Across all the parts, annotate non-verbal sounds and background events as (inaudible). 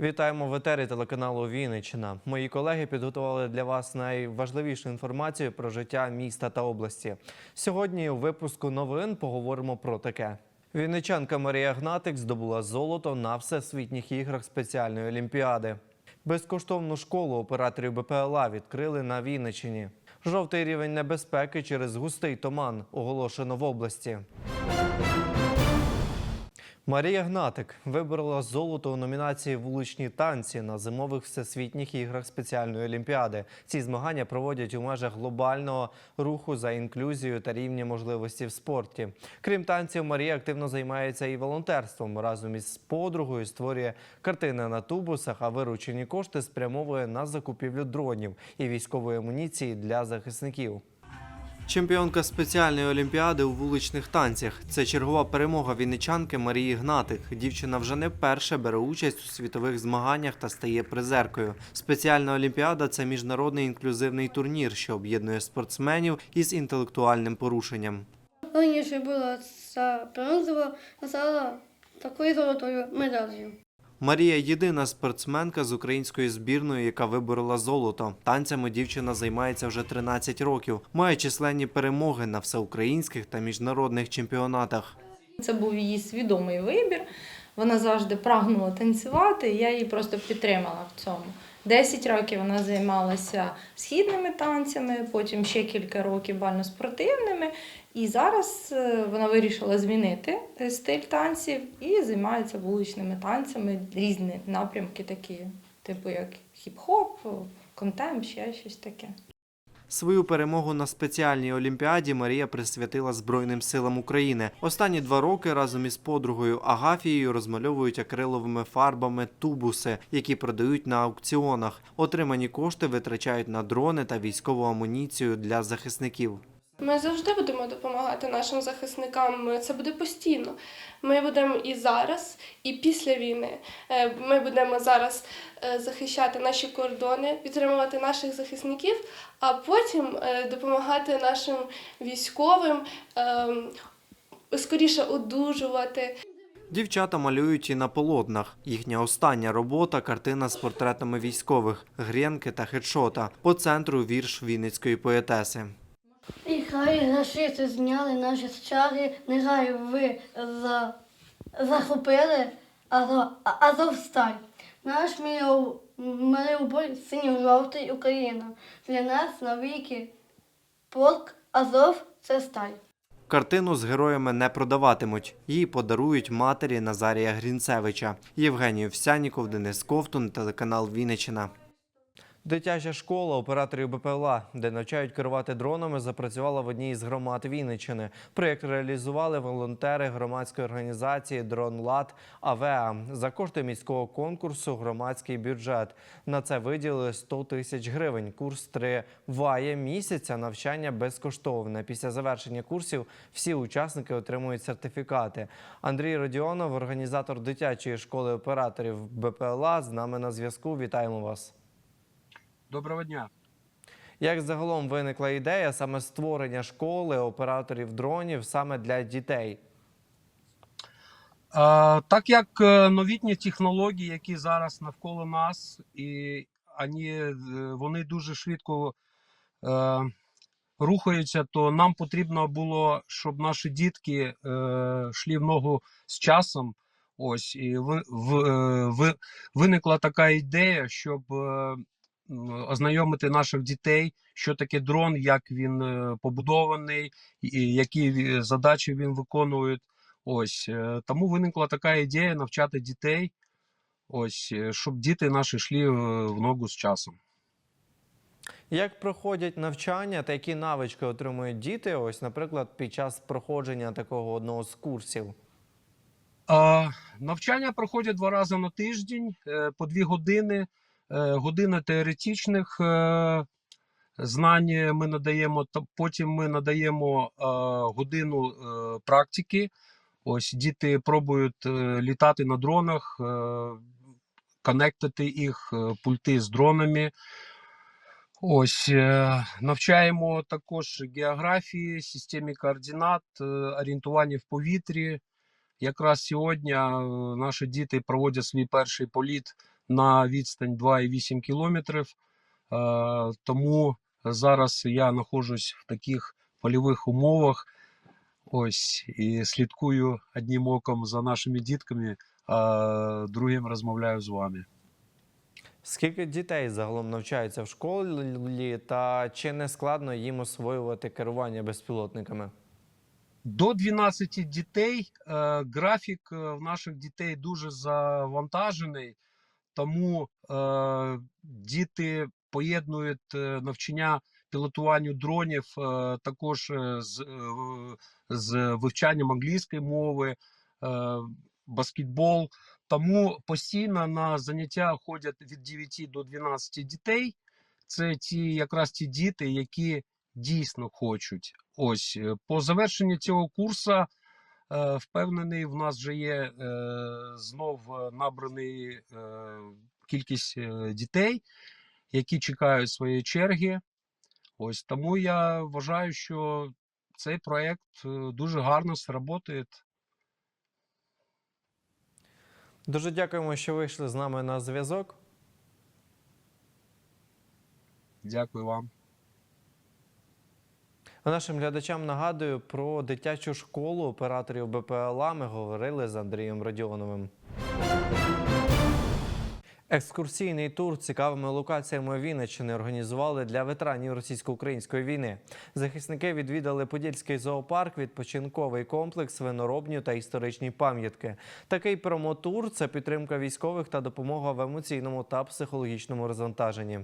Вітаємо в етері телеканалу Вінниччина. Мої колеги підготували для вас найважливішу інформацію про життя міста та області. Сьогодні у випуску новин поговоримо про таке. Вінничанка Марія Гнатик здобула золото на всесвітніх іграх спеціальної олімпіади. Безкоштовну школу операторів БПЛА відкрили на Вінниччині. Жовтий рівень небезпеки через густий туман оголошено в області. Марія Гнатик виборола золото у номінації Вуличні танці на зимових всесвітніх іграх спеціальної олімпіади. Ці змагання проводять у межах глобального руху за інклюзію та рівні можливості в спорті. Крім танців, Марія активно займається і волонтерством. Разом із подругою створює картини на тубусах, а виручені кошти спрямовує на закупівлю дронів і військової амуніції для захисників. Чемпіонка спеціальної олімпіади у вуличних танцях. Це чергова перемога вінничанки Марії Гнатик. Дівчина вже не вперше бере участь у світових змаганнях та стає призеркою. Спеціальна олімпіада це міжнародний інклюзивний турнір, що об'єднує спортсменів із інтелектуальним порушенням. Раніше була ця бронзова, а зараз такою золотою медаллю. Марія єдина спортсменка з української збірної, яка виборола золото. Танцями дівчина займається вже 13 років. Має численні перемоги на всеукраїнських та міжнародних чемпіонатах. Це був її свідомий вибір. Вона завжди прагнула танцювати, я її просто підтримала в цьому. Десять років вона займалася східними танцями, потім ще кілька років бально-спортивними. І зараз е, вона вирішила змінити е, стиль танців і займається вуличними танцями, різні напрямки такі, типу як хіп-хоп, контемп, ще щось таке. Свою перемогу на спеціальній олімпіаді Марія присвятила Збройним силам України. Останні два роки разом із подругою Агафією розмальовують акриловими фарбами тубуси, які продають на аукціонах. Отримані кошти витрачають на дрони та військову амуніцію для захисників. Ми завжди будемо допомагати нашим захисникам. Це буде постійно. Ми будемо і зараз, і після війни. Е, Ми будемо зараз е, захищати наші кордони, підтримувати наших захисників, а потім е, допомагати нашим військовим ем, скоріше одужувати. Дівчата малюють і на полотнах. Їхня остання робота картина з портретами військових, гренки та хедшота. По центру вірш вінницької поетеси. Хай нашити зняли наші чари, нехай ви за... захопили Азов, Азовсталь. Наш миров синьо-жовтий Україна. Для нас навіки полк Азов це сталь. Картину з героями не продаватимуть. Її подарують матері Назарія Грінцевича. Євгеній Овсяніков, Денис Ковтун, телеканал Вінниччина. Дитяча школа операторів БПЛА, де навчають керувати дронами, запрацювала в одній із громад Вінниччини. Проєкт реалізували волонтери громадської організації «Дронлад АВЕА». За кошти міського конкурсу громадський бюджет. На це виділили 100 тисяч гривень. Курс триває місяця, навчання безкоштовне. Після завершення курсів всі учасники отримують сертифікати. Андрій Родіонов, організатор дитячої школи операторів БПЛА, з нами на зв'язку. Вітаємо вас. Доброго дня. Як загалом виникла ідея саме створення школи операторів дронів саме для дітей? Так як е, новітні технології, які зараз навколо нас, і е, вони дуже швидко е, рухаються, то нам потрібно було, щоб наші дітки е, йшли в ногу з часом. Ось і в, е, ви, виникла така ідея, щоб ознайомити наших дітей, що таке дрон, як він е, побудований, і які задачі він виконує. Ось е, тому виникла така ідея навчати дітей, ось е, щоб діти наші йшли в ногу з часом. Як проходять навчання та які навички отримують діти? Ось, наприклад, під час проходження такого одного з курсів? А, навчання проходять два рази на тиждень по дві години. Е, Година теоретичних е, знань ми надаємо, потім ми надаємо е, годину практики. Ось діти пробують літати на дронах, конектити їх, пульти з дронами. Ось навчаємо також географії, системі координат, орієнтування в повітрі. Якраз сьогодні наші діти проводять свій перший політ на відстань 2,8 кілометрів. Е, Тому зараз я знаходжусь в таких польових умовах. Ось і слідкую одним оком за нашими дітками, а другим розмовляю з вами. Скільки дітей загалом навчаються в школі, та чи не складно їм освоювати керування безпілотниками? До 12 дітей. Е, Графік е, в наших дітей дуже завантажений, тому е, діти поєднують е, навчання пілотуванню дронів е, також е, з, е, з вивчанням англійської мови, е, баскетбол. Тому постійно на заняття ходять від 9 до 12 дітей. Це ті якраз ті діти, які дійсно хочуть. Ось е, по завершенні цього курсу, впевнений, в нас вже є е, знов е, набраний е, кількість е, дітей, які чекають своєї черги. Ось тому я вважаю, що цей проект е, дуже гарно сработає. Дуже дякуємо, що вийшли з нами на зв'язок. Дякую вам. Нашим глядачам нагадую про дитячу школу операторів БПЛА. Ми говорили з Андрієм Родіоновим. Екскурсійний тур цікавими локаціями Вінниччини організували для ветеранів російсько-української війни. Захисники відвідали Подільський зоопарк, відпочинковий комплекс, виноробню та історичні пам'ятки. Такий промотур це підтримка військових та допомога в емоційному та психологічному розвантаженні.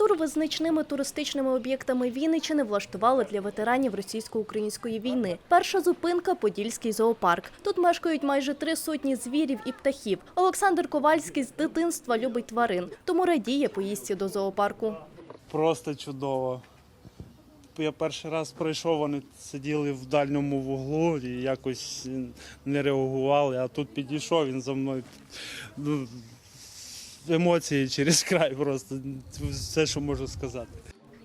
Промотур визначними туристичними об'єктами Вінниччини влаштували для ветеранів російсько-української війни. Перша зупинка Подільський зоопарк. Тут мешкають майже три сотні звірів і птахів. Олександр Ковальський з дитинства любить тварин, тому радіє поїздці до зоопарку. Просто чудово. Я перший раз прийшов, вони сиділи в дальньому вуглу і якось не реагували, а тут підійшов, він за мною ну, емоції через край просто все, що можу сказати.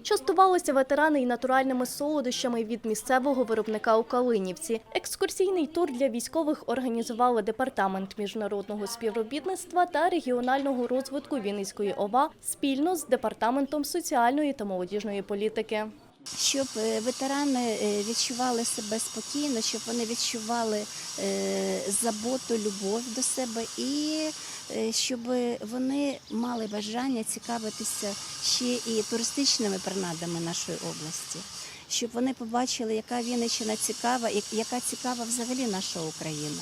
Частувалися ветерани і натуральними солодощами від місцевого виробника у Калинівці. Екскурсійний тур для військових організували департамент міжнародного співробітництва та регіонального розвитку Вінницької ОВА спільно з департаментом соціальної та молодіжної політики. Щоб е, ветерани е, відчували себе спокійно, щоб вони відчували е, заботу, любов до себе і щоб вони мали бажання цікавитися ще і туристичними принадами нашої області, щоб вони побачили, яка Вінниччина цікава, яка цікава взагалі наша Україна.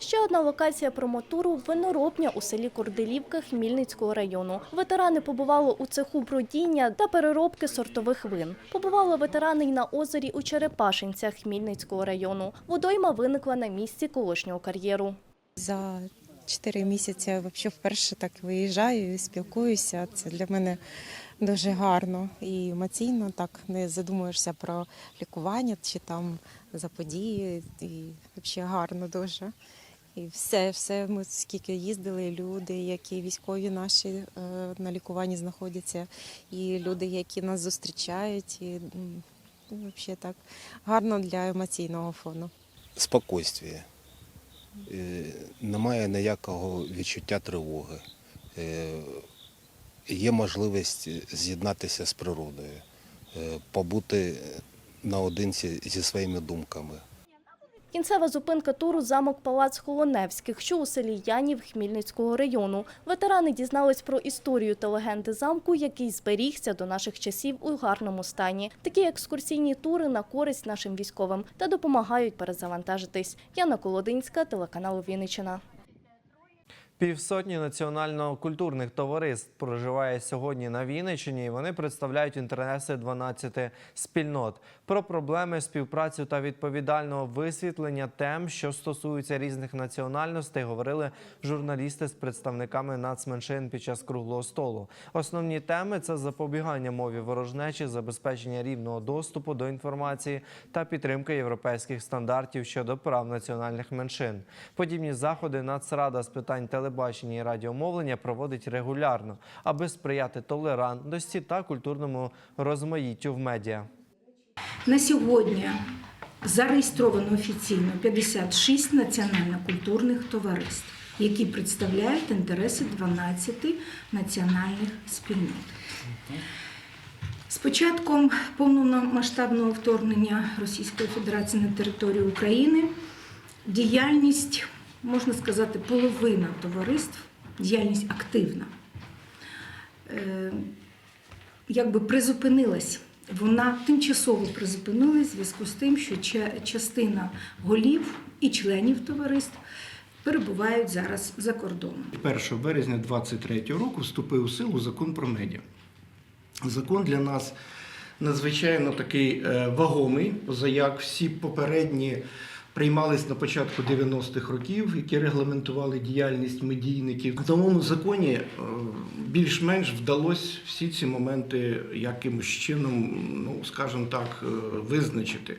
Ще одна локація промотуру – виноробня у селі Корделівка Хмільницького району. Ветерани побували у цеху бродіння та переробки сортових вин. Побували ветерани й на озері у Черепашинцях Хмільницького району. Водойма виникла на місці колишнього кар'єру. За чотири місяці взагалі вперше так виїжджаю і спілкуюся. Це для мене дуже гарно і емоційно. Так не задумуєшся про лікування чи там за події. І взагалі гарно дуже. І все, все ми скільки їздили, люди, які військові наші е, на лікуванні знаходяться, і люди, які нас зустрічають, і ну, взагалі так гарно для емоційного фону. спокійствие. Немає ніякого відчуття тривоги. Е, Є можливість з'єднатися з природою, е, побути наодинці зі своїми думками. Кінцева зупинка туру – замок Палац Холоневських, що у селі Янів Хмільницького району. Ветерани дізнались про історію та легенди замку, який зберігся до наших часів у гарному стані. Такі екскурсійні тури на користь нашим військовим та допомагають перезавантажитись. Яна Колодинська, телеканал Вінниччина. Півсотні національно-культурних товариств проживає сьогодні на Вінниччині. і Вони представляють інтереси 12 спільнот. Про проблеми, співпрацю та відповідального висвітлення тем, що стосуються різних національностей, говорили журналісти з представниками нацменшин під час круглого столу. Основні теми це запобігання мові ворожнечі, забезпечення рівного доступу до інформації та підтримка європейських стандартів щодо прав національних меншин. Подібні заходи Нацрада з питань телебачення і радіомовлення проводить регулярно, аби сприяти толерантності та культурному розмаїттю в медіа. На сьогодні зареєстровано офіційно 56 національно-культурних товариств. які представляють інтереси 12 національних спільнот. З початком повномасштабного вторгнення Російської Федерації на територію України діяльність, можна сказати, половина товариств, діяльність активна, е, якби призупинилась. Вона тимчасово призупинилась в зв'язку з тим, що частина голів і членів товариств перебувають зараз за кордоном. 1 березня 2023 року вступив у силу закон про медіа. Закон для нас надзвичайно такий е, вагомий, позаяк всі попередні приймались на початку 90-х років, які регламентували діяльність медійників. В новому законі е, більш-менш вдалося всі ці моменти якимось чином, ну скажімо так, е, визначити.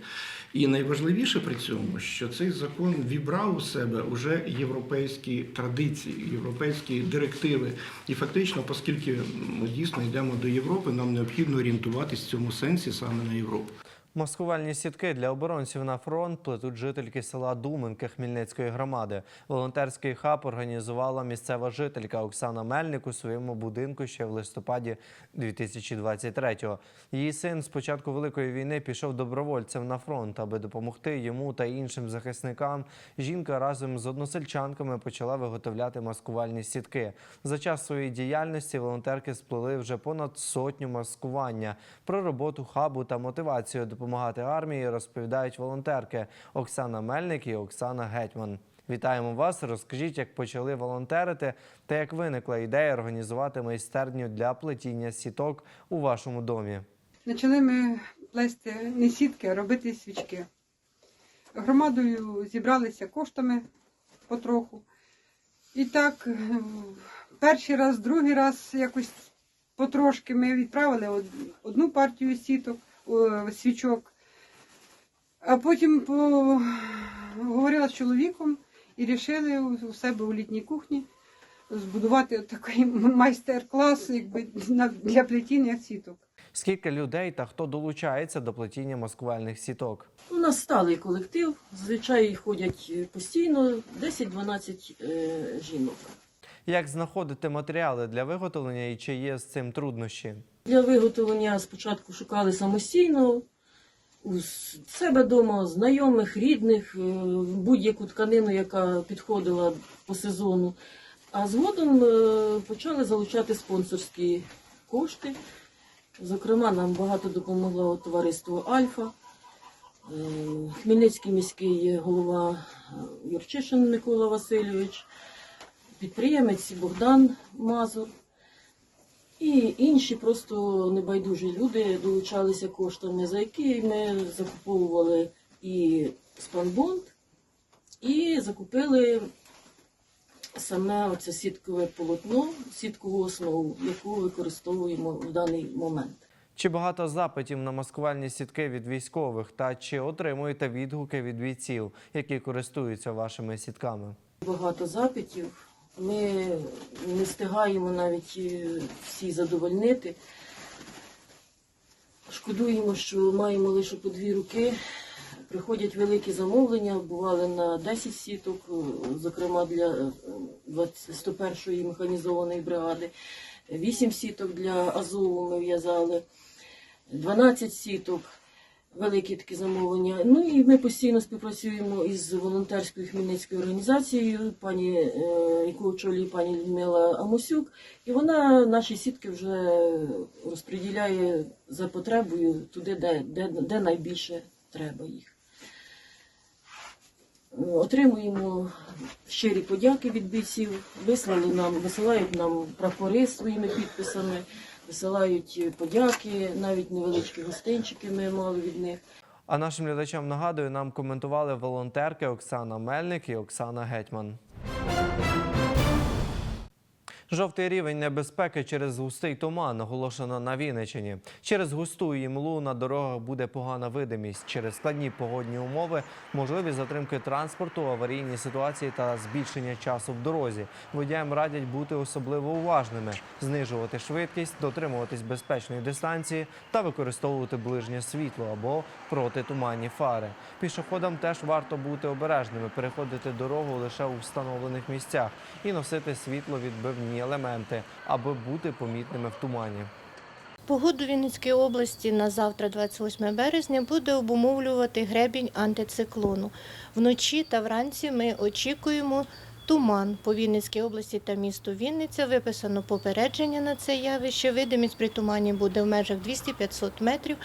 І найважливіше при цьому, що цей закон вібрав у себе уже європейські традиції, європейські директиви. І фактично, оскільки ми дійсно йдемо до Європи, нам необхідно орієнтуватись в цьому сенсі саме на Європу. Маскувальні сітки для оборонців на фронт плетуть жительки села Думинки Хмельницької громади. Волонтерський хаб організувала місцева жителька Оксана Мельник у своєму будинку ще в листопаді 2023-го. Її син з початку великої війни пішов добровольцем на фронт, аби допомогти йому та іншим захисникам. Жінка разом з односельчанками почала виготовляти маскувальні сітки. За час своєї діяльності волонтерки сплели вже понад сотню маскування. Про роботу хабу та мотивацію допомагати армії розповідають волонтерки Оксана Мельник і Оксана Гетьман. Вітаємо вас! Розкажіть, як почали волонтерити та як виникла ідея організувати майстерню для плетіння сіток у вашому домі. Почали ми плести не сітки, а робити свічки. Громадою зібралися коштами потроху. І так, е, перший раз, другий раз якось потрошки ми відправили одну партію сіток, свічок, а потім по... говорила з чоловіком і вирішили у себе у літній кухні збудувати такий (laughs) майстер-клас якби, для плетіння сіток. Скільки людей та хто долучається до плетіння маскувальних сіток? У нас сталий колектив, зазвичай ходять е, постійно 10-12 е, жінок. Як знаходити матеріали для виготовлення і чи є з цим труднощі? Для виготовлення спочатку шукали самостійно у себе вдома, знайомих, рідних, е, будь-яку тканину, яка підходила по сезону. А згодом е, почали залучати спонсорські кошти. Зокрема, нам багато допомогло товариство Альфа, е, Хмельницький міський голова Юрчишин Микола Васильович, підприємець Богдан Мазур. І інші просто небайдужі люди долучалися коштами, за які ми закуповували і спанбонд, і закупили саме оце сіткове полотно, сіткову основу, яку використовуємо в даний момент. Чи багато запитів на маскувальні сітки від військових та чи отримуєте відгуки від бійців, які користуються вашими сітками? Багато запитів. Ми не встигаємо навіть е, всі задовольнити. Шкодуємо, що маємо лише по дві руки. Приходять великі замовлення, бували на 10 сіток, е, зокрема для е, 101-ї механізованої бригади, 8 сіток для Азову ми в'язали, 12 сіток, великі такі замовлення. Ну і ми постійно співпрацюємо із волонтерською хмельницькою організацією, пані, е, яку очолює пані Людмила Амосюк, і вона наші сітки вже розподіляє за потребою туди, де, де, де найбільше треба їх. Отримуємо щирі подяки від бійців, вислали нам, висилають нам прапори своїми підписами, висилають подяки, навіть невеличкі гостинчики ми мали від них. А нашим глядачам нагадую, нам коментували волонтерки Оксана Мельник і Оксана Гетьман. Жовтий рівень небезпеки через густий туман оголошено на Вінниччині. Через густу імлу на дорогах буде погана видимість. Через складні погодні умови можливі затримки транспорту, аварійні ситуації та збільшення часу в дорозі. Водіям радять бути особливо уважними, знижувати швидкість, дотримуватись безпечної дистанції та використовувати ближнє світло або протитуманні фари. Пішоходам теж варто бути обережними, переходити дорогу лише у встановлених місцях і носити світловідбивні елементи, аби бути помітними в тумані. Погоду Вінницької області на завтра, 28 березня, буде обумовлювати гребінь антициклону. Вночі та вранці ми очікуємо туман по Вінницькій області та місту Вінниця. Виписано попередження на це явище. Видимість при тумані буде в межах 200-500 метрів.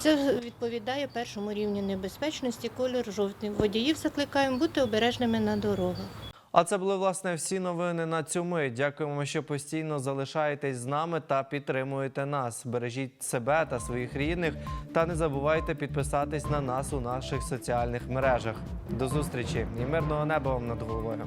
Це відповідає першому рівню небезпечності, кольор жовтий. Водіїв закликаємо бути обережними на дорогах. А це були власне всі новини на цю мить. Дякуємо, що постійно залишаєтесь з нами та підтримуєте нас. Бережіть себе та своїх рідних, та не забувайте підписатись на нас у наших соціальних мережах. До зустрічі і мирного неба вам над головою.